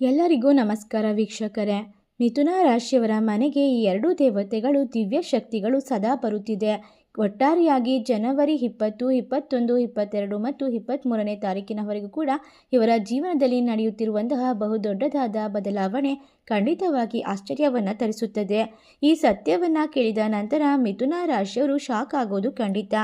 ಎಲ್ಲರಿಗೂ ನಮಸ್ಕಾರ ವೀಕ್ಷಕರೇ. ಮಿಥುನ ರಾಶಿಯವರ ಮನೆಗೆ ಈ ಎರಡೂ ದೇವತೆಗಳು ದಿವ್ಯ ಶಕ್ತಿಗಳು ಸದಾ ಬರುತ್ತಿದೆ. ಒಟ್ಟಾರೆಯಾಗಿ ಜನವರಿ ಇಪ್ಪತ್ತು, ಇಪ್ಪತ್ತೊಂದು, ಇಪ್ಪತ್ತೆರಡು ಮತ್ತು ಇಪ್ಪತ್ತ್ಮೂರನೇ ತಾರೀಕಿನವರೆಗೂ ಕೂಡ ಇವರ ಜೀವನದಲ್ಲಿ ನಡೆಯುತ್ತಿರುವಂತಹ ಬಹುದೊಡ್ಡದಾದ ಬದಲಾವಣೆ ಖಂಡಿತವಾಗಿ ಆಶ್ಚರ್ಯವನ್ನು ತರಿಸುತ್ತದೆ. ಈ ಸತ್ಯವನ್ನು ಕೇಳಿದ ನಂತರ ಮಿಥುನ ರಾಶಿಯವರು ಶಾಕ್ ಆಗೋದು ಖಂಡಿತ.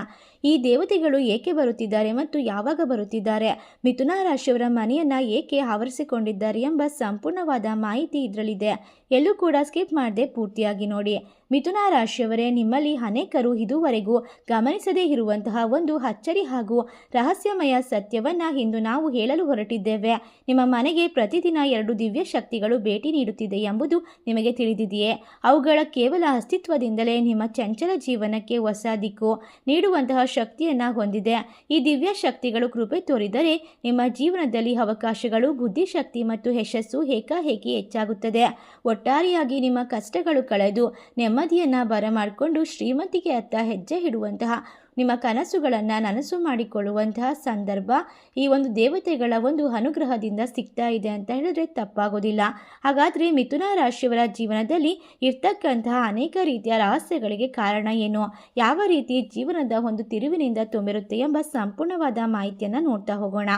ಈ ದೇವತೆಗಳು ಏಕೆ ಬರುತ್ತಿದ್ದಾರೆ ಮತ್ತು ಯಾವಾಗ ಬರುತ್ತಿದ್ದಾರೆ? ಮಿಥುನ ರಾಶಿಯವರ ಮನೆಯನ್ನು ಏಕೆ ಆವರಿಸಿಕೊಂಡಿದ್ದಾರೆ ಎಂಬ ಸಂಪೂರ್ಣವಾದ ಮಾಹಿತಿ ಇದರಲ್ಲಿದೆ. ಎಲ್ಲೂ ಕೂಡ ಸ್ಕಿಪ್ ಮಾಡದೆ ಪೂರ್ತಿಯಾಗಿ ನೋಡಿ. ಮಿಥುನ ರಾಶಿಯವರೇ, ನಿಮ್ಮಲ್ಲಿ ಅನೇಕರು ಇದುವರೆಗೂ ಗಮನಿಸದೇ ಇರುವಂತಹ ಒಂದು ಅಚ್ಚರಿ ಹಾಗೂ ರಹಸ್ಯಮಯ ಸತ್ಯವನ್ನು ಇಂದು ನಾವು ಹೇಳಲು ಹೊರಟಿದ್ದೇವೆ. ನಿಮ್ಮ ಮನೆಗೆ ಪ್ರತಿದಿನ ಎರಡು ದಿವ್ಯ ಶಕ್ತಿಗಳು ಭೇಟಿ ನೀಡುತ್ತಿದೆ ಎಂಬುದು ನಿಮಗೆ ತಿಳಿದಿದೆಯೇ? ಅವುಗಳ ಕೇವಲ ಅಸ್ತಿತ್ವದಿಂದಲೇ ನಿಮ್ಮ ಚಂಚಲ ಜೀವನಕ್ಕೆ ಹೊಸ ದಿಕ್ಕು ನೀಡುವಂತಹ ಶಕ್ತಿಯನ್ನು ಹೊಂದಿದೆ. ಈ ದಿವ್ಯ ಶಕ್ತಿಗಳು ಕೃಪೆ ತೋರಿದರೆ ನಿಮ್ಮ ಜೀವನದಲ್ಲಿ ಅವಕಾಶಗಳು, ಬುದ್ಧಿಶಕ್ತಿ ಮತ್ತು ಯಶಸ್ಸು ಏಕಾಏಕಿ ಹೆಚ್ಚಾಗುತ್ತದೆ. ಒಟ್ಟಾರೆಯಾಗಿ ನಿಮ್ಮ ಕಷ್ಟಗಳು ಕಳೆದು ನೆಮ್ಮದಿಯನ್ನು ಬರಮಾಡಿಕೊಂಡು ಶ್ರೀಮಂತಿಗೆ ಅತ್ತ ಹೆಜ್ಜೆ ಇಡುವಂತಹ ನಿಮ್ಮ ಕನಸುಗಳನ್ನು ನನಸು ಮಾಡಿಕೊಳ್ಳುವಂತಹ ಸಂದರ್ಭ ಈ ಒಂದು ದೇವತೆಗಳ ಒಂದು ಅನುಗ್ರಹದಿಂದ ಸಿಗ್ತಾ ಇದೆ ಅಂತ ಹೇಳಿದ್ರೆ ತಪ್ಪಾಗೋದಿಲ್ಲ. ಹಾಗಾದರೆ ಮಿಥುನ ರಾಶಿಯವರ ಜೀವನದಲ್ಲಿ ಇರ್ತಕ್ಕಂತಹ ಅನೇಕ ರೀತಿಯ ರಹಸ್ಯಗಳಿಗೆ ಕಾರಣ ಏನು? ಯಾವ ರೀತಿ ಜೀವನದ ಒಂದು ತಿರುವಿನಿಂದ ತುಂಬಿರುತ್ತೆ ಎಂಬ ಸಂಪೂರ್ಣವಾದ ಮಾಹಿತಿಯನ್ನು ನೋಡ್ತಾ ಹೋಗೋಣ.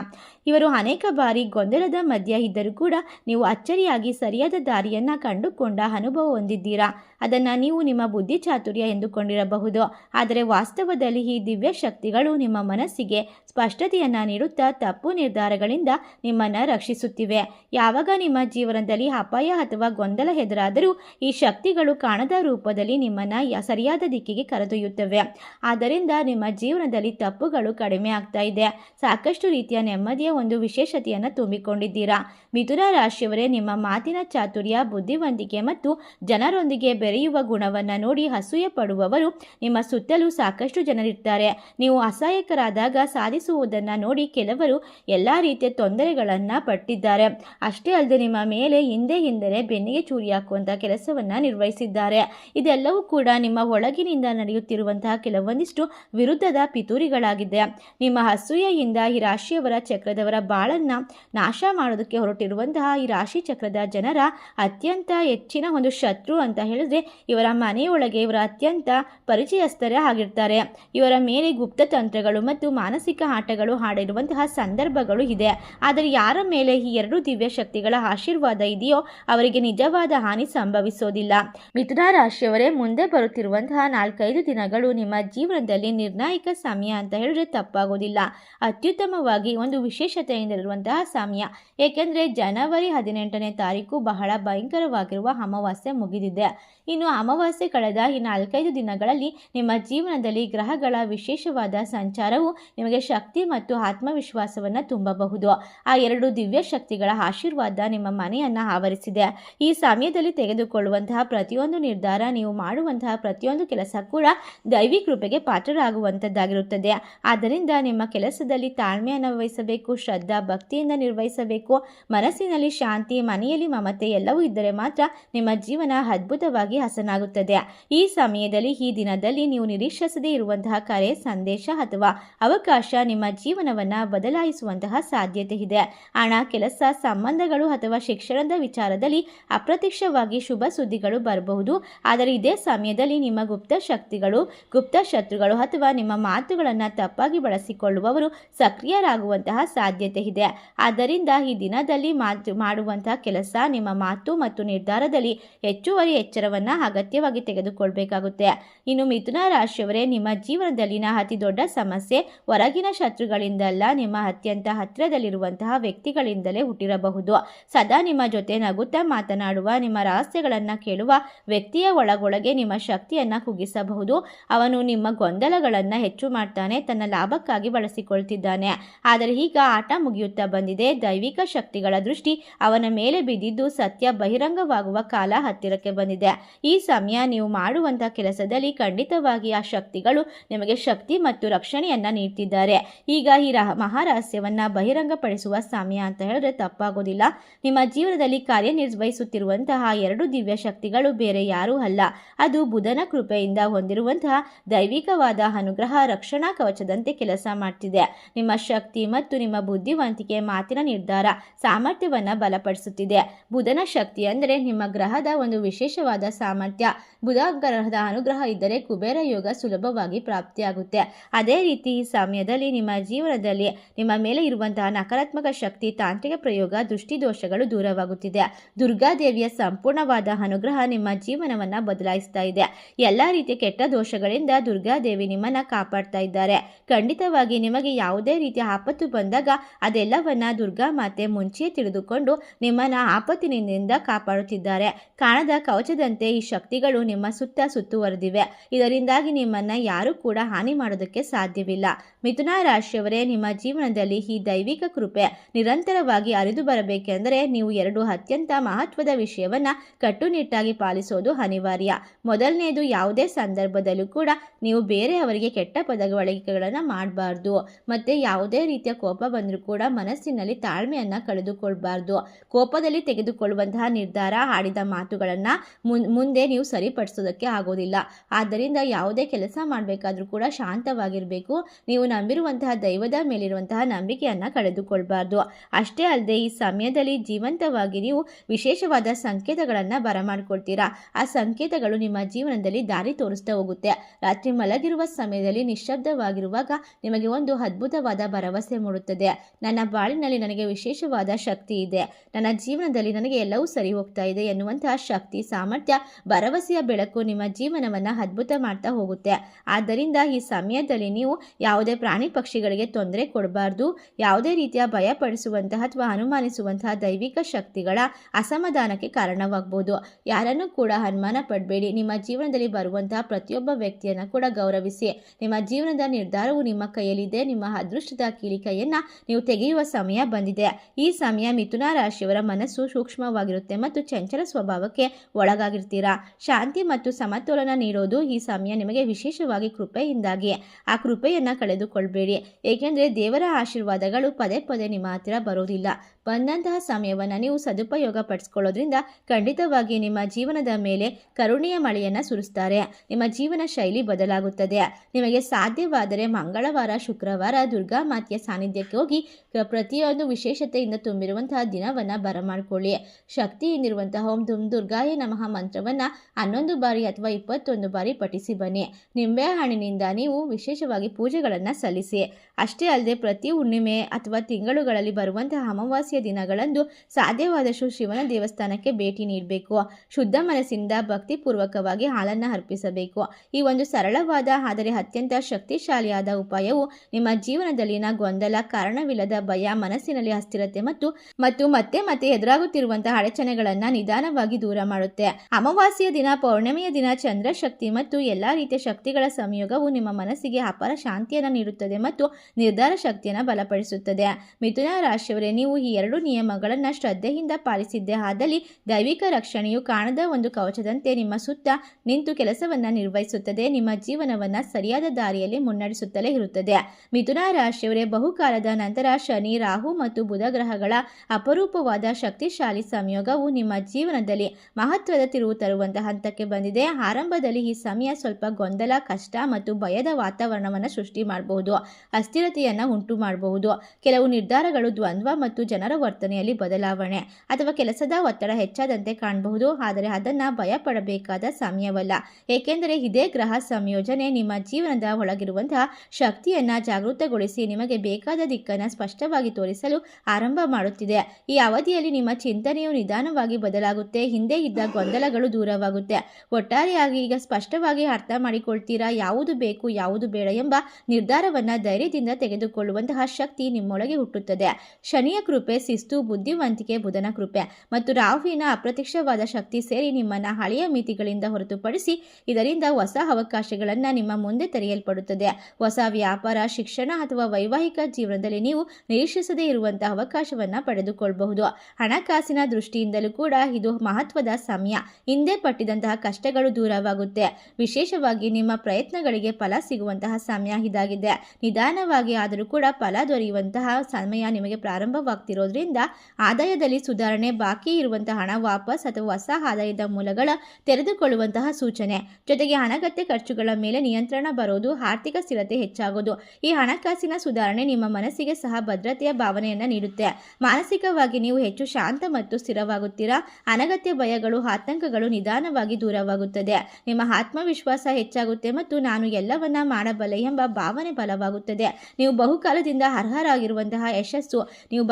ಇವರು ಅನೇಕ ಬಾರಿ ಗೊಂದಲದ ಮಧ್ಯ ಇದ್ದರೂ ಕೂಡ ನೀವು ಅಚ್ಚರಿಯಾಗಿ ಸರಿಯಾದ ದಾರಿಯನ್ನು ಕಂಡುಕೊಂಡ ಅನುಭವ ಹೊಂದಿದ್ದೀರಾ? ಅದನ್ನು ನೀವು ನಿಮ್ಮ ಬುದ್ಧಿ ಚಾತುರ್ಯ ಎಂದುಕೊಂಡಿರಬಹುದು. ಆದರೆ ವಾಸ್ತವದಲ್ಲಿ ಈ ದಿವ್ಯ ಶಕ್ತಿಗಳು ನಿಮ್ಮ ಮನಸ್ಸಿಗೆ ಸ್ಪಷ್ಟತೆಯನ್ನು ನೀಡುತ್ತಾ ತಪ್ಪು ನಿರ್ಧಾರಗಳಿಂದ ನಿಮ್ಮನ್ನು ರಕ್ಷಿಸುತ್ತಿವೆ. ಯಾವಾಗ ನಿಮ್ಮ ಜೀವನದಲ್ಲಿ ಅಪಾಯ ಅಥವಾ ಗೊಂದಲ ಎದುರಾದರೂ ಈ ಶಕ್ತಿಗಳು ಕಾಣದ ರೂಪದಲ್ಲಿ ನಿಮ್ಮನ್ನು ಸರಿಯಾದ ದಿಕ್ಕಿಗೆ ಕರೆದೊಯ್ಯುತ್ತವೆ. ಆದ್ದರಿಂದ ನಿಮ್ಮ ಜೀವನದಲ್ಲಿ ತಪ್ಪುಗಳು ಕಡಿಮೆ ಆಗ್ತಾ ಇದೆ. ಸಾಕಷ್ಟು ರೀತಿಯ ನೆಮ್ಮದಿಯ ಒಂದು ವಿಶೇಷತೆಯನ್ನು ತುಂಬಿಕೊಂಡಿದ್ದೀರಾ? ಮಿಥುನ ರಾಶಿಯವರೇ, ನಿಮ್ಮ ಮಾತಿನ ಚಾತುರ್ಯ, ಬುದ್ಧಿವಂತಿಕೆ ಮತ್ತು ಜನರೊಂದಿಗೆ ಬೆರೆಯುವ ಗುಣವನ್ನು ನೋಡಿ ಅಸೂಯೆ ಪಡುವವರು ನಿಮ್ಮ ಸುತ್ತಲೂ ಸಾಕಷ್ಟು ಜನರಿರ್ತಾರೆ ನೀವು ಅಸಹಾಯಕರಾದಾಗ ಸಾಧಿಸುವುದನ್ನು ನೋಡಿ ಕೆಲವರು ಎಲ್ಲ ರೀತಿಯ ತೊಂದರೆಗಳನ್ನು ಪಟ್ಟಿದ್ದಾರೆ. ಅಷ್ಟೇ ಅಲ್ಲದೆ ನಿಮ್ಮ ಮೇಲೆ ಹಿಂದೆ ಹಿಂದೆ ಬೆನ್ನಿಗೆ ಚೂರಿ ಹಾಕುವಂತಹ ಕೆಲಸವನ್ನು ನಿರ್ವಹಿಸಿದ್ದಾರೆ. ಇದೆಲ್ಲವೂ ಕೂಡ ನಿಮ್ಮ ಒಳಗಿನಿಂದ ನಡೆಯುತ್ತಿರುವಂತಹ ಕೆಲವೊಂದಿಷ್ಟು ವಿರುದ್ಧದ ಪಿತೂರಿಗಳಾಗಿದೆ. ನಿಮ್ಮ ಅಸೂಯೆಯಿಂದ ಈ ರಾಶಿಯವರ ಚಕ್ರದವರ ಬಾಳನ್ನು ನಾಶ ಮಾಡೋದಕ್ಕೆ ಹೊರಟಿರುವಂತಹ ಈ ರಾಶಿ ಚಕ್ರದ ಜನರ ಅತ್ಯಂತ ಹೆಚ್ಚಿನ ಒಂದು ಶತ್ರು ಅಂತ ಹೇಳಿದ್ರೆ ಇವರ ಮನೆಯೊಳಗೆ ಇವರ ಅತ್ಯಂತ ಪರಿಚಯಸ್ಥರೇ ಆಗಿರ್ತಾರೆ. ಇವರ ಮೇಲೆ ಗುಪ್ತತಂತ್ರಗಳು ಮತ್ತು ಮಾನಸಿಕ ಆಟಗಳು ಹಾಡಿರುವಂತಹ ಸಂದರ್ಭಗಳು ಇದೆ. ಆದರೆ ಯಾರ ಮೇಲೆ ಈ ಎರಡು ದಿವ್ಯ ಶಕ್ತಿಗಳ ಆಶೀರ್ವಾದ ಇದೆಯೋ ಅವರಿಗೆ ನಿಜವಾದ ಹಾನಿ ಸಂಭವಿಸೋದಿಲ್ಲ. ಮಿಥುನ ರಾಶಿಯವರೇ, ಮುಂದೆ ಬರುತ್ತಿರುವಂತಹ ನಾಲ್ಕೈದು ದಿನಗಳು ನಿಮ್ಮ ಜೀವನದಲ್ಲಿ ನಿರ್ಣಾಯಕ ಸಮಯ ಅಂತ ಹೇಳಿದ್ರೆ ತಪ್ಪಾಗೋದಿಲ್ಲ. ಅತ್ಯುತ್ತಮವಾಗಿ ಒಂದು ವಿಶೇಷತೆಯಿಂದ ಇರುವಂತಹ ಸಮಯ. ಏಕೆಂದರೆ ಜನವರಿ ಹದಿನೆಂಟನೇ ತಾರೀಕು ಬಹಳ ಭಯಂಕರವಾಗಿರುವ ಅಮಾವಾಸ್ಯೆ ಮುಗಿದಿದೆ. ಇನ್ನು ಅಮಾವಾಸ್ಯೆ ಕಳೆದ ಈ ನಾಲ್ಕೈದು ದಿನಗಳಲ್ಲಿ ನಿಮ್ಮ ಜೀವನದಲ್ಲಿ ಗ್ರಹಗಳ ವಿಶೇಷವಾದ ಸಂಚಾರವು ನಿಮಗೆ ಶಕ್ತಿ ಮತ್ತು ಆತ್ಮವಿಶ್ವಾಸವನ್ನು ತುಂಬಬಹುದು. ಆ ಎರಡು ದಿವ್ಯ ಶಕ್ತಿಗಳ ಆಶೀರ್ವಾದ ನಿಮ್ಮ ಮನೆಯನ್ನು ಆವರಿಸಿದೆ. ಈ ಸಮಯದಲ್ಲಿ ತೆಗೆದುಕೊಳ್ಳುವಂತಹ ಪ್ರತಿಯೊಂದು ನಿರ್ಧಾರ, ನೀವು ಮಾಡುವಂತಹ ಪ್ರತಿಯೊಂದು ಕೆಲಸ ಕೂಡ ದೈವಿ ಕೃಪೆಗೆ ಪಾತ್ರರಾಗುವಂಥದ್ದಾಗಿರುತ್ತದೆ ಆದ್ದರಿಂದ ನಿಮ್ಮ ಕೆಲಸದಲ್ಲಿ ತಾಳ್ಮೆಯನ್ನು ವಹಿಸಬೇಕು ಶ್ರದ್ಧಾ ಭಕ್ತಿಯಿಂದ ನಿರ್ವಹಿಸಬೇಕು. ಮನಸ್ಸಿನಲ್ಲಿ ಶಾಂತಿ, ಮನೆಯಲ್ಲಿ ಮಮತೆ ಎಲ್ಲವೂ ಇದ್ದರೆ ಮಾತ್ರ ನಿಮ್ಮ ಜೀವನ ಅದ್ಭುತವಾಗಿ ಹಸನಾಗುತ್ತದೆ. ಈ ಸಮಯದಲ್ಲಿ, ಈ ದಿನದಲ್ಲಿ ನೀವು ನಿರೀಕ್ಷಿಸದೇ ಇರುವಂತಹ ಕರೆ ಸಂದೇಶ ಅಥವಾ ಅವಕಾಶ ನಿಮ್ಮ ಜೀವನವನ್ನು ಬದಲಾಯಿಸುವಂತಹ ಸಾಧ್ಯತೆ ಇದೆ. ಹಣ, ಕೆಲಸ, ಸಂಬಂಧಗಳು ಅಥವಾ ಶಿಕ್ಷಣದ ವಿಚಾರದಲ್ಲಿ ಅಪ್ರತ್ಯಕ್ಷವಾಗಿ ಶುಭ ಸುದ್ದಿಗಳು ಬರಬಹುದು. ಆದರೆ ಇದೇ ಸಮಯದಲ್ಲಿ ನಿಮ್ಮ ಗುಪ್ತ ಶಕ್ತಿಗಳು, ಗುಪ್ತ ಶತ್ರುಗಳು ಅಥವಾ ನಿಮ್ಮ ಮಾತುಗಳನ್ನು ತಪ್ಪಾಗಿ ಬಳಸಿಕೊಳ್ಳುವವರು ಸಕ್ರಿಯರಾಗುವಂತಹ ಸಾಧ್ಯತೆ ಇದೆ. ಆದ್ದರಿಂದ ಈ ದಿನದಲ್ಲಿ ಮಾತು, ಮಾಡುವಂತಹ ಕೆಲಸ ನಿಮ್ಮ ಮಾತು ಮತ್ತು ನಿರ್ಧಾರದಲ್ಲಿ ಹೆಚ್ಚುವರಿ ಎಚ್ಚರವನ್ನು ಅಗತ್ಯವಾಗಿ ತೆಗೆದುಕೊಳ್ಳಬೇಕಾಗುತ್ತೆ ಇನ್ನು ಮಿಥುನ ರಾಶಿಯವರೇ, ನಿಮ್ಮ ಜೀವನದಲ್ಲಿನ ಅತಿ ದೊಡ್ಡ ಸಮಸ್ಯೆ ಹೊರಗಿನ ಶತ್ರುಗಳಿಂದಲ್ಲ ನಿಮ್ಮ ಅತ್ಯಂತ ಹತ್ತಿರದಲ್ಲಿರುವಂತಹ ವ್ಯಕ್ತಿಗಳಿಂದಲೇ ಹುಟ್ಟಿರಬಹುದು. ಸದಾ ನಿಮ್ಮ ಜೊತೆ ನಗುತ್ತಾ ಮಾತನಾಡುವ, ನಿಮ್ಮ ರಹಸ್ಯಗಳನ್ನು ಕೇಳುವ ವ್ಯಕ್ತಿಯ ಒಳಗೊಳಗೆ ನಿಮ್ಮ ಶಕ್ತಿಯನ್ನು ಕುಗ್ಗಿಸಬಹುದು. ಅವನು ನಿಮ್ಮ ಗೊಂದಲಗಳನ್ನು ಹೆಚ್ಚು ಮಾಡ್ತಾನೆ, ತನ್ನ ಲಾಭಕ್ಕಾಗಿ ಬಳಸಿಕೊಳ್ತಿದ್ದಾನೆ. ಆದರೆ ಈಗ ಆಟ ಮುಗಿಯುತ್ತಾ ಬಂದಿದೆ. ದೈವಿಕ ಶಕ್ತಿಗಳ ದೃಷ್ಟಿ ಅವನ ಮೇಲೆ ಬಿದ್ದಿದ್ದು ಸತ್ಯ ಬಹಿರಂಗವಾಗುವ ಕಾಲ ಹತ್ತಿರಕ್ಕೆ ಬಂದಿದೆ. ಈ ಸಮಯ ನೀವು ಮಾಡುವಂತಹ ಕೆಲಸದಲ್ಲಿ ಖಂಡಿತವಾಗಿ ಆ ಶಕ್ತಿಗಳು ನಿಮಗೆ ಶಕ್ತಿ ಮತ್ತು ರಕ್ಷಣೆಯನ್ನ ನೀಡ್ತಿದ್ದಾರೆ. ಈಗ ಈ ರಹ, ಮಹಾರಹಸ್ಯವನ್ನ ಬಹಿರಂಗಪಡಿಸುವ ಸಮಯ ಅಂತ ಹೇಳಿದ್ರೆ ತಪ್ಪಾಗೋದಿಲ್ಲ. ನಿಮ್ಮ ಜೀವನದಲ್ಲಿ ಕಾರ್ಯನಿರ್ವಹಿಸುತ್ತಿರುವಂತಹ ಎರಡು ದಿವ್ಯ ಶಕ್ತಿಗಳು ಬೇರೆ ಯಾರೂ ಅಲ್ಲ. ಅದು ಬುಧನ ಕೃಪೆಯಿಂದ ಹೊಂದಿರುವಂತಹ ದೈವಿಕವಾದ ಅನುಗ್ರಹ, ರಕ್ಷಣಾ ಕವಚದಂತೆ ಕೆಲಸ ಮಾಡ್ತಿದೆ. ನಿಮ್ಮ ಶಕ್ತಿ ಮತ್ತು ನಿಮ್ಮ ಬುದ್ಧಿವಂತಿಕೆ ಮಾತಿನ ನಿರ್ಧಾರ ಸಾಮರ್ಥ್ಯವನ್ನ ಬಲಪಡಿಸುತ್ತಿದೆ. ಬುಧನ ಶಕ್ತಿ ಅಂದರೆ ನಿಮ್ಮ ಗ್ರಹದ ಒಂದು ವಿಶೇಷವಾದ ಸಾಮರ್ಥ್ಯ. ಬುಧ ಗ್ರಹದ ಅನುಗ್ರಹ ಇದ್ದರೆ ಕುಬೇರ ಯೋಗ ಸುಲಭವಾಗಿ ಪ್ರಾಪ್ತಿಯಾಗುತ್ತೆ. ಅದೇ ರೀತಿ ಈ ಸಮಯದಲ್ಲಿ ನಿಮ್ಮ ಜೀವನದಲ್ಲಿ ನಿಮ್ಮ ಮೇಲೆ ಇರುವಂತಹ ನಕಾರಾತ್ಮಕ ಶಕ್ತಿ, ತಾಂತ್ರಿಕ ಪ್ರಯೋಗ ದೃಷ್ಟಿದೋಷಗಳು ದೂರವಾಗುತ್ತಿದೆ. ದುರ್ಗಾದೇವಿಯ ಸಂಪೂರ್ಣವಾದ ಅನುಗ್ರಹ ನಿಮ್ಮ ಜೀವನವನ್ನ ಬದಲಾಯಿಸ್ತಾ ಇದೆ. ಎಲ್ಲ ರೀತಿಯ ಕೆಟ್ಟ ದೋಷಗಳಿಂದ ದುರ್ಗಾದೇವಿ ನಿಮ್ಮನ್ನ ಕಾಪಾಡ್ತಾ ಇದ್ದಾರೆ. ಖಂಡಿತವಾಗಿ ನಿಮಗೆ ಯಾವುದೇ ರೀತಿಯ ಆಪತ್ತು ಬಂದಾಗ ಅದೆಲ್ಲವನ್ನ ದುರ್ಗಾ ಮಾತೆ ಮುಂಚೆಯೇ ತಿಳಿದುಕೊಂಡು ನಿಮ್ಮನ್ನ ಆಪತ್ತಿನಿಂದ ಕಾಪಾಡುತ್ತಿದ್ದಾರೆ. ಕಾಣದ ಕವಚದಂತೆ ಈ ಶಕ್ತಿಗಳು ನಿಮ್ಮ ಸುತ್ತ ಸುತ್ತುವರೆದಿವೆ. ಇದರಿಂದಾಗಿ ನಿಮ್ಮನ್ನ ಯಾರು ಕೂಡ ಹಾನಿ ಮಾಡೋದಕ್ಕೆ ಸಾಧ್ಯವಿಲ್ಲ. ಮಿಥುನ ರಾಶಿಯವರೇ, ನಿಮ್ಮ ಜೀವನದಲ್ಲಿ ಈ ದೈವಿಕ ಕೃಪೆ ನಿರಂತರವಾಗಿ ಅರಿದು ಬರಬೇಕೆಂದರೆ ನೀವು ಎರಡು ಅತ್ಯಂತ ಮಹತ್ವದ ವಿಷಯವನ್ನ ಕಟ್ಟುನಿಟ್ಟಾಗಿ ಪಾಲಿಸೋದು ಅನಿವಾರ್ಯ. ಮೊದಲನೆಯದು ಯಾವುದೇ ಸಂದರ್ಭದಲ್ಲೂ ಕೂಡ ನೀವು ಬೇರೆಯವರಿಗೆ ಕೆಟ್ಟ ಪದಗಳಿಕೆಗಳನ್ನು ಮಾಡಬಾರ್ದು. ಮತ್ತೆ ಯಾವುದೇ ರೀತಿಯ ಕೋಪ ಬಂದರೂ ಕೂಡ ಮನಸ್ಸಿನಲ್ಲಿ ತಾಳ್ಮೆಯನ್ನ ಕಳೆದುಕೊಳ್ಬಾರ್ದು. ಕೋಪದಲ್ಲಿ ತೆಗೆದುಕೊಳ್ಳುವಂತಹ ನಿರ್ಧಾರ, ಆಡಿದ ಮಾತುಗಳನ್ನು ಮುಂದೆ ನೀವು ಸರಿಪಡಿಸೋದಕ್ಕೆ ಆಗೋದಿಲ್ಲ. ಆದ್ದರಿಂದ ಯಾವುದೇ ಕೆಲಸ ಮಾಡಬೇಕಾದ್ರೂ ಕೂಡ ಶಾಂತವಾಗಿರಬೇಕು. ನೀವು ನಂಬಿರುವಂತಹ ದೈವದ ಮೇಲಿರುವಂತಹ ನಂಬಿಕೆಯನ್ನು ಕಳೆದುಕೊಳ್ಬಾರ್ದು. ಅಷ್ಟೇ ಅಲ್ಲದೆ ಈ ಸಮಯದಲ್ಲಿ ಜೀವಂತವಾಗಿ ನೀವು ವಿಶೇಷವಾದ ಸಂಕೇತಗಳನ್ನು ಬರಮಾಡ್ಕೊಳ್ತೀರಾ? ಆ ಸಂಕೇತಗಳು ನಿಮ್ಮ ಜೀವನದಲ್ಲಿ ದಾರಿ ತೋರಿಸ್ತಾ ಹೋಗುತ್ತೆ. ರಾತ್ರಿ ಮಲಗಿರುವ ಸಮಯದಲ್ಲಿ ನಿಶ್ಶಬ್ದವಾಗಿರುವಾಗ ನಿಮಗೆ ಒಂದು ಅದ್ಭುತವಾದ ಭರವಸೆ ಮೂಡುತ್ತದೆ. ನನ್ನ ಬಾಳಿನಲ್ಲಿ ನನಗೆ ವಿಶೇಷವಾದ ಶಕ್ತಿ ಇದೆ. ನನ್ನ ಜೀವನದಲ್ಲಿ ನನಗೆ ಎಲ್ಲವೂ ಸರಿ ಹೋಗ್ತಾ ಇದೆ ಎನ್ನುವಂತಹ ಶಕ್ತಿ, ಸಾಮರ್ಥ್ಯ, ಭರವಸೆಯ ಬೆಳಕು ನಿಮ್ಮ ಜೀವನವನ್ನು ಅದ್ಭುತ ಮಾಡ್ತಾ ಹೋಗುತ್ತೆ. ಆದ್ದರಿಂದ ಈ ಸಮಯದಲ್ಲಿ ನೀವು ಯಾವುದೇ ಪ್ರಾಣಿ ಪಕ್ಷಿಗಳಿಗೆ ತೊಂದರೆ ಕೊಡಬಾರ್ದು. ಯಾವುದೇ ರೀತಿಯ ಭಯಪಡಿಸುವಂತಹ ಅಥವಾ ಅನುಮಾನಿಸುವಂತಹ ದೈವಿಕ ಶಕ್ತಿಗಳ ಅಸಮಾಧಾನಕ್ಕೆ ಕಾರಣವಾಗಬಹುದು. ಯಾರನ್ನು ಕೂಡ ಅನುಮಾನ ಪಡಬೇಡಿ. ನಿಮ್ಮ ಜೀವನದಲ್ಲಿ ಬರುವಂತಹ ಪ್ರತಿಯೊಬ್ಬ ವ್ಯಕ್ತಿಯನ್ನು ಕೂಡ ಗೌರವಿಸಿ. ನಿಮ್ಮ ಜೀವನದ ನಿರ್ಧಾರವು ನಿಮ್ಮ ಕೈಯಲ್ಲಿದೆ. ನಿಮ್ಮ ಅದೃಷ್ಟದ ಕೀಲಿಕೈಯನ್ನು ನೀವು ತೆಗೆಯುವ ಸಮಯ ಬಂದಿದೆ. ಈ ಸಮಯ ಮಿಥುನ ರಾಶಿಯವರ ಮನಸ್ಸು ಸೂಕ್ಷ್ಮವಾಗಿರುತ್ತೆ ಮತ್ತು ಚಂಚಲ ಸ್ವಭಾವಕ್ಕೆ ಒಳಗಾಗಿರ್ತೀರಾ? ಶಾಂತಿ ಮತ್ತು ಸಮತೋಲನ ನೀಡೋದು ಈ ಸಮಯ ನಿಮಗೆ ವಿಶೇಷವಾಗಿ ಕೃಪೆಯಿಂದಾಗಿ ಆ ಕೃಪೆಯನ್ನು ಕಳೆದುಕೊಳ್ಬೇಡಿ. ಏಕೆಂದರೆ ದೇವರ ಆಶೀರ್ವಾದಗಳು ಪದೇ ಪದೇ ನಿಮ್ಮ ಹತ್ತಿರ ಬರೋದಿಲ್ಲ. ಬಂದಂತಹ ಸಮಯವನ್ನು ನೀವು ಸದುಪಯೋಗ ಪಡಿಸ್ಕೊಳ್ಳೋದ್ರಿಂದ ಖಂಡಿತವಾಗಿ ನಿಮ್ಮ ಜೀವನದ ಮೇಲೆ ಕರುಣೆಯ ಮಳೆಯನ್ನು ಸುರಿಸ್ತಾರೆ. ನಿಮ್ಮ ಜೀವನ ಶೈಲಿ ಬದಲಾಗುತ್ತದೆ. ನಿಮಗೆ ಸಾಧ್ಯವಾದರೆ ಮಂಗಳವಾರ, ಶುಕ್ರವಾರ, ದುರ್ಗಾ ಮಾತೆಯ ಸಾನ್ನಿಧ್ಯಕ್ಕೆ ಹೋಗಿ ಪ್ರತಿಯೊಂದು ವಿಶೇಷತೆಯಿಂದ ತುಂಬಿರುವಂತಹ ದಿನವನ್ನು ಬರಮಾಡಿಕೊಳ್ಳಿ. ಶಕ್ತಿಯಿಂದಿರುವಂತಹ ಓಂ ದುಮ್ ದುರ್ಗಾಯ ನಮಃ ಮಂತ್ರವನ್ನು ಹನ್ನೊಂದು ಬಾರಿ ಅಥವಾ ಇಪ್ಪತ್ತೊಂದು ಬಾರಿ ಪಠಿಸಿ ಬನ್ನಿ. ನಿಂಬೆಹಣ್ಣಿನಿಂದ ನೀವು ವಿಶೇಷವಾಗಿ ಪೂಜೆಗಳನ್ನು ಸಲ್ಲಿಸಿ. ಅಷ್ಟೇ ಅಲ್ಲದೆ ಪ್ರತಿ ಹುಣ್ಣಿಮೆ ಅಥವಾ ತಿಂಗಳುಗಳಲ್ಲಿ ಬರುವಂತಹ ಅಮಾವಾಸ್ಯ ದಿನಗಳಂದು ಸಾಧ್ಯವಾದಷ್ಟು ಶಿವನ ದೇವಸ್ಥಾನಕ್ಕೆ ಭೇಟಿ ನೀಡಬೇಕು. ಶುದ್ಧ ಮನಸ್ಸಿಂದ ಭಕ್ತಿಪೂರ್ವಕವಾಗಿ ಹಾಲನ್ನು ಅರ್ಪಿಸಬೇಕು. ಈ ಒಂದು ಸರಳವಾದ, ಆದರೆ ಅತ್ಯಂತ ಶಕ್ತಿಶಾಲಿಯಾದ ಉಪಾಯವು ನಿಮ್ಮ ಜೀವನದಲ್ಲಿನ ಗೊಂದಲ, ಕಾರಣವಿಲ್ಲದ ಭಯ, ಮನಸ್ಸಿನಲ್ಲಿ ಅಸ್ಥಿರತೆ ಮತ್ತು ಮತ್ತು ಮತ್ತೆ ಮತ್ತೆ ಎದುರಾಗುತ್ತಿರುವಂತಹ ಅಡಚಣೆಗಳನ್ನು ನಿಧಾನವಾಗಿ ದೂರ ಮಾಡುತ್ತೆ. ಅಮಾವಾಸ್ಯ ದಿನ, ಪೌರ್ಣಮಿಯ ದಿನ ಚಂದ್ರ ಶಕ್ತಿ ಮತ್ತು ಎಲ್ಲಾ ರೀತಿಯ ಶಕ್ತಿಗಳ ಸಂಯೋಗವು ನಿಮ್ಮ ಮನಸ್ಸಿಗೆ ಅಪಾರ ಶಾಂತಿಯನ್ನು ನೀಡುತ್ತದೆ ಮತ್ತು ನಿರ್ಧಾರ ಶಕ್ತಿಯನ್ನು ಬಲಪಡಿಸುತ್ತದೆ. ಮಿಥುನ ರಾಶಿಯವರೇ, ನೀವು ಈ ನಿಯಮಗಳನ್ನು ಶ್ರದ್ಧೆಯಿಂದ ಪಾಲಿಸಿದ್ದೆ. ಆದಲ್ಲಿ ದೈವಿಕ ರಕ್ಷಣೆಯು ಕಾಣದ ಒಂದು ಕವಚದಂತೆ ನಿಮ್ಮ ಸುತ್ತ ನಿಂತು ಕೆಲಸವನ್ನ ನಿರ್ವಹಿಸುತ್ತದೆ. ನಿಮ್ಮ ಜೀವನವನ್ನ ಸರಿಯಾದ ದಾರಿಯಲ್ಲಿ ಮುನ್ನಡೆಸುತ್ತಲೇ ಇರುತ್ತದೆ. ಮಿಥುನ ರಾಶಿಯವರೇ, ಬಹುಕಾಲದ ನಂತರ ಶನಿ, ರಾಹು ಮತ್ತು ಬುಧ ಗ್ರಹಗಳ ಅಪರೂಪವಾದ ಶಕ್ತಿಶಾಲಿ ಸಂಯೋಗವು ನಿಮ್ಮ ಜೀವನದಲ್ಲಿ ಮಹತ್ವದ ತಿರುವು ತರುವಂತಹ ಹಂತಕ್ಕೆ ಬಂದಿದೆ. ಆರಂಭದಲ್ಲಿ ಈ ಸಮಯ ಸ್ವಲ್ಪ ಗೊಂದಲ, ಕಷ್ಟ ಮತ್ತು ಭಯದ ವಾತಾವರಣವನ್ನು ಸೃಷ್ಟಿ ಮಾಡಬಹುದು. ಅಸ್ಥಿರತೆಯನ್ನು ಉಂಟು ಮಾಡಬಹುದು ಕೆಲವು ನಿರ್ಧಾರಗಳು ದ್ವಂದ್ವ ಮತ್ತು ಜನರ ವರ್ತನೆಯಲ್ಲಿ ಬದಲಾವಣೆ ಅಥವಾ ಕೆಲಸದ ಒತ್ತಡ ಹೆಚ್ಚಾದಂತೆ ಕಾಣಬಹುದು, ಆದರೆ ಅದನ್ನು ಭಯಪಡಬೇಕಾದ ಸಮಯವಲ್ಲ. ಏಕೆಂದರೆ ಇದೇ ಗ್ರಹ ಸಂಯೋಜನೆ ನಿಮ್ಮ ಜೀವನದ ಒಳಗಿರುವಂತಹ ಶಕ್ತಿಯನ್ನು ಜಾಗೃತಗೊಳಿಸಿ ನಿಮಗೆ ಬೇಕಾದ ದಿಕ್ಕನ್ನು ಸ್ಪಷ್ಟವಾಗಿ ತೋರಿಸಲು ಆರಂಭ ಮಾಡುತ್ತಿದೆ. ಈ ಅವಧಿಯಲ್ಲಿ ನಿಮ್ಮ ಚಿಂತನೆಯು ನಿಧಾನವಾಗಿ ಬದಲಾಗುತ್ತೆ, ಹಿಂದೆ ಇದ್ದ ಗೊಂದಲಗಳು ದೂರವಾಗುತ್ತೆ. ಒಟ್ಟಾರೆಯಾಗಿ ಈಗ ಸ್ಪಷ್ಟವಾಗಿ ಅರ್ಥ ಮಾಡಿಕೊಳ್ತೀರಾ, ಯಾವುದು ಬೇಕು, ಯಾವುದು ಬೇಡ ಎಂಬ ನಿರ್ಧಾರವನ್ನು ಧೈರ್ಯದಿಂದ ತೆಗೆದುಕೊಳ್ಳುವಂತಹ ಶಕ್ತಿ ನಿಮ್ಮೊಳಗೆ ಹುಟ್ಟುತ್ತದೆ. ಶನಿಯ ಕೃಪೆ ಶಿಸ್ತು ಬುದ್ಧಿವಂತಿಕೆ ಬುಧನ ಕೃಪೆ ಮತ್ತು ರಾಹುವಿನ ಅಪ್ರತ್ಯಕ್ಷವಾದ ಶಕ್ತಿ ಸೇರಿ ನಿಮ್ಮನ್ನ ಹಳೆಯ ಮಿತಿಗಳಿಂದ ಹೊರತುಪಡಿಸಿ ಇದರಿಂದ ಹೊಸ ಅವಕಾಶಗಳನ್ನು ನಿಮ್ಮ ಮುಂದೆ ತೆರೆಯಲ್ಪಡುತ್ತದೆ. ಹೊಸ ವ್ಯಾಪಾರ, ಶಿಕ್ಷಣ ಅಥವಾ ವೈವಾಹಿಕ ಜೀವನದಲ್ಲಿ ನೀವು ನಿರೀಕ್ಷಿಸದೇ ಇರುವಂತಹ ಅವಕಾಶವನ್ನ ಪಡೆದುಕೊಳ್ಳಬಹುದು ಹಣಕಾಸಿನ ದೃಷ್ಟಿಯಿಂದಲೂ ಕೂಡ ಇದು ಮಹತ್ವದ ಸಮಯ. ಹಿಂದೆ ಪಟ್ಟಿದಂತಹ ಕಷ್ಟಗಳು ದೂರವಾಗುತ್ತೆ. ವಿಶೇಷವಾಗಿ ನಿಮ್ಮ ಪ್ರಯತ್ನಗಳಿಗೆ ಫಲ ಸಿಗುವಂತಹ ಸಮಯ ಇದಾಗಿದೆ. ನಿಧಾನವಾಗಿ ಆದರೂ ಕೂಡ ಫಲ ದೊರೆಯುವಂತಹ ಸಮಯ ನಿಮಗೆ ಪ್ರಾರಂಭವಾಗ್ತಿರೋದ್ರಿಂದ ಆದಾಯದಲ್ಲಿ ಸುಧಾರಣೆ ಬಾಕಿ ಇರುವಂತಹ ಹಣ ವಾಪಸ್ ಅಥವಾ ಹೊಸ ಆದಾಯದ ಮೂಲಗಳ ತೆರೆದುಕೊಳ್ಳುವಂತಹ ಸೂಚನೆ. ಜೊತೆಗೆ ಅನಗತ್ಯ ಖರ್ಚುಗಳ ಮೇಲೆ ನಿಯಂತ್ರಣ ಬರೋದು ಆರ್ಥಿಕ ಸ್ಥಿರತೆ ಹೆಚ್ಚಾಗೋದು. ಈ ಹಣಕಾಸಿನ ಸುಧಾರಣೆ ನಿಮ್ಮ ಮನಸ್ಸಿಗೆ ಸಹ ಭದ್ರತೆಯ ಭಾವನೆಯನ್ನು ನೀಡುತ್ತೆ. ಮಾನಸಿಕವಾಗಿ ನೀವು ಹೆಚ್ಚು ಶಾಂತ ಮತ್ತು ಸ್ಥಿರವಾಗುತ್ತೀರಾ? ಅನಗತ್ಯ ಭಯಗಳು, ಆತಂಕಗಳು ನಿಧಾನವಾಗಿ ದೂರವಾಗುತ್ತದೆ. ನಿಮ್ಮ ಆತ್ಮವಿಶ್ವಾಸ ಹೆಚ್ಚಾಗುತ್ತೆ ಮತ್ತು ನಾನು ಎಲ್ಲವನ್ನ ಮಾಡಬಲ್ಲೆ ಎಂಬ ಭಾವನೆ ಬಲವಾಗುತ್ತದೆ. ನೀವು ಬಹುಕಾಲದಿಂದ ಅರ್ಹರಾಗಿರುವಂತಹ ಯಶಸ್ಸು ನೀವು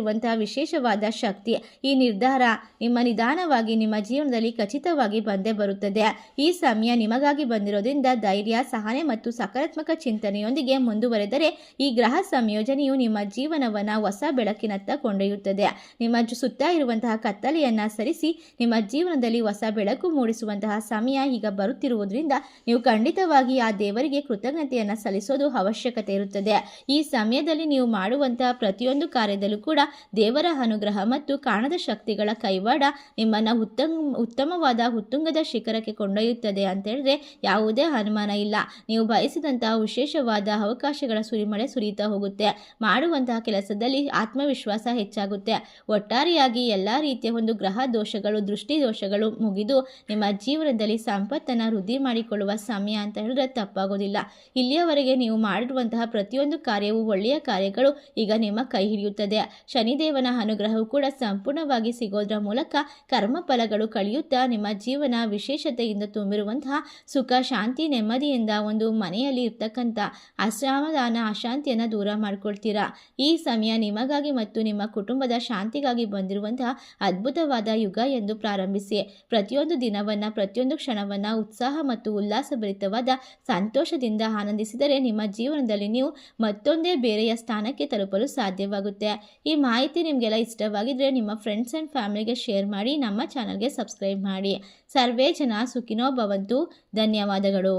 ಬಯಸುತ್ತಿರುವಂತಹ ವಿಶೇಷವಾದ ಶಕ್ತಿ ಈ ನಿರ್ಧಾರ ನಿಮ್ಮ ನಿಧಾನವಾಗಿ ನಿಮ್ಮ ಜೀವನದಲ್ಲಿ ಖಚಿತವಾಗಿ ಬಂದೇ ಬರುತ್ತದೆ. ಈ ಸಮಯ ನಿಮಗಾಗಿ ಬಂದಿರೋದ್ರಿಂದ ಧೈರ್ಯ, ಸಹನೆ ಮತ್ತು ಸಕಾರಾತ್ಮಕ ಚಿಂತನೆಯೊಂದಿಗೆ ಮುಂದುವರೆದರೆ ಈ ಗ್ರಹ ಸಂಯೋಜನೆಯು ನಿಮ್ಮ ಜೀವನವನ್ನು ಹೊಸ ಬೆಳಕಿನತ್ತ ಕೊಂಡೊಯ್ಯುತ್ತದೆ. ನಿಮ್ಮ ಸುತ್ತ ಇರುವಂತಹ ಕತ್ತಲೆಯನ್ನ ಸರಿಸಿ ನಿಮ್ಮ ಜೀವನದಲ್ಲಿ ಹೊಸ ಬೆಳಕು ಮೂಡಿಸುವಂತಹ ಸಮಯ ಈಗ ಬರುತ್ತಿರುವುದರಿಂದ ನೀವು ಖಂಡಿತವಾಗಿ ಆ ದೇವರಿಗೆ ಕೃತಜ್ಞತೆಯನ್ನು ಸಲ್ಲಿಸೋದು ಅವಶ್ಯಕತೆ ಇರುತ್ತದೆ. ಈ ಸಮಯದಲ್ಲಿ ನೀವು ಮಾಡುವಂತಹ ಪ್ರತಿಯೊಂದು ಕಾರ್ಯದಲ್ಲೂ ಕೂಡ ದೇವರ ಅನುಗ್ರಹ ಮತ್ತು ಕಾಣದ ಶಕ್ತಿಗಳ ಕೈವಾಡ ನಿಮ್ಮನ್ನು ಉತ್ತಮ, ಉತ್ತಮವಾದ ಉತ್ತುಂಗದ ಶಿಖರಕ್ಕೆ ಕೊಂಡೊಯ್ಯುತ್ತದೆ ಅಂತ ಹೇಳಿದ್ರೆ ಯಾವುದೇ ಅನುಮಾನ ಇಲ್ಲ. ನೀವು ಬಯಸಿದಂತಹ ವಿಶೇಷವಾದ ಅವಕಾಶಗಳ ಸುರಿಮಳೆ ಸುರಿಯುತ್ತಾ ಹೋಗುತ್ತೆ. ಮಾಡುವಂತಹ ಕೆಲಸದಲ್ಲಿ ಆತ್ಮವಿಶ್ವಾಸ ಹೆಚ್ಚಾಗುತ್ತೆ. ಒಟ್ಟಾರೆಯಾಗಿ ಎಲ್ಲ ರೀತಿಯ ಒಂದು ಗ್ರಹ ದೋಷಗಳು, ದೃಷ್ಟಿ ದೋಷಗಳು ಮುಗಿದು ನಿಮ್ಮ ಜೀವನದಲ್ಲಿ ಸಂಪತ್ತನ್ನು ವೃದ್ಧಿ ಮಾಡಿಕೊಳ್ಳುವ ಸಮಯ ಅಂತ ಹೇಳಿದ್ರೆ ತಪ್ಪಾಗೋದಿಲ್ಲ. ಇಲ್ಲಿಯವರೆಗೆ ನೀವು ಮಾಡಿರುವಂತಹ ಪ್ರತಿಯೊಂದು ಕಾರ್ಯವು ಒಳ್ಳೆಯ ಕಾರ್ಯಗಳು ಈಗ ನಿಮ್ಮ ಕೈ ಹಿಡಿಯುತ್ತದೆ. ಶನಿದೇವನ ಅನುಗ್ರಹವು ಕೂಡ ಸಂಪೂರ್ಣವಾಗಿ ಸಿಗೋದ್ರ ಮೂಲಕ ಕರ್ಮಫಲಗಳು ಕಳೆಯುತ್ತಾ ನಿಮ್ಮ ಜೀವನ ವಿಶೇಷತೆಯಿಂದ ತುಂಬಿರುವಂತಹ ಸುಖ, ಶಾಂತಿ, ನೆಮ್ಮದಿಯಿಂದ ಒಂದು ಮನೆಯಲ್ಲಿ ಇರ್ತಕ್ಕಂಥ ಅಸಮಾಧಾನ, ಅಶಾಂತಿಯನ್ನು ದೂರ ಮಾಡ್ಕೊಳ್ತೀರಾ? ಈ ಸಮಯ ನಿಮಗಾಗಿ ಮತ್ತು ನಿಮ್ಮ ಕುಟುಂಬದ ಶಾಂತಿಗಾಗಿ ಬಂದಿರುವಂತಹ ಅದ್ಭುತವಾದ ಯುಗ ಎಂದು ಪ್ರಾರಂಭಿಸಿ. ಪ್ರತಿಯೊಂದು ದಿನವನ್ನು, ಪ್ರತಿಯೊಂದು ಕ್ಷಣವನ್ನು ಉತ್ಸಾಹ ಮತ್ತು ಉಲ್ಲಾಸಭರಿತವಾದ ಸಂತೋಷದಿಂದ ಆನಂದಿಸಿದರೆ ನಿಮ್ಮ ಜೀವನದಲ್ಲಿ ನೀವು ಮತ್ತೊಂದೇ ಬೇರೆಯ ಸ್ಥಾನಕ್ಕೆ ತಲುಪಲು ಸಾಧ್ಯವಾಗುತ್ತೆ. ಈ ಮಾಹಿತಿ ನಿಮಗೆಲ್ಲ ಇಷ್ಟವಾಗಿದ್ದರೆ ನಿಮ್ಮ ಫ್ರೆಂಡ್ಸ್ ಆ್ಯಂಡ್ ಫ್ಯಾಮಿಲಿಗೆ ಶೇರ್ ಮಾಡಿ ನಮ್ಮ ಚಾನಲ್ಗೆ ಸಬ್ಸ್ಕ್ರೈಬ್ ಮಾಡಿ. ಸರ್ವೇ ಜನ ಸುಖಿನೋ ಭವಂತು. ಧನ್ಯವಾದಗಳು.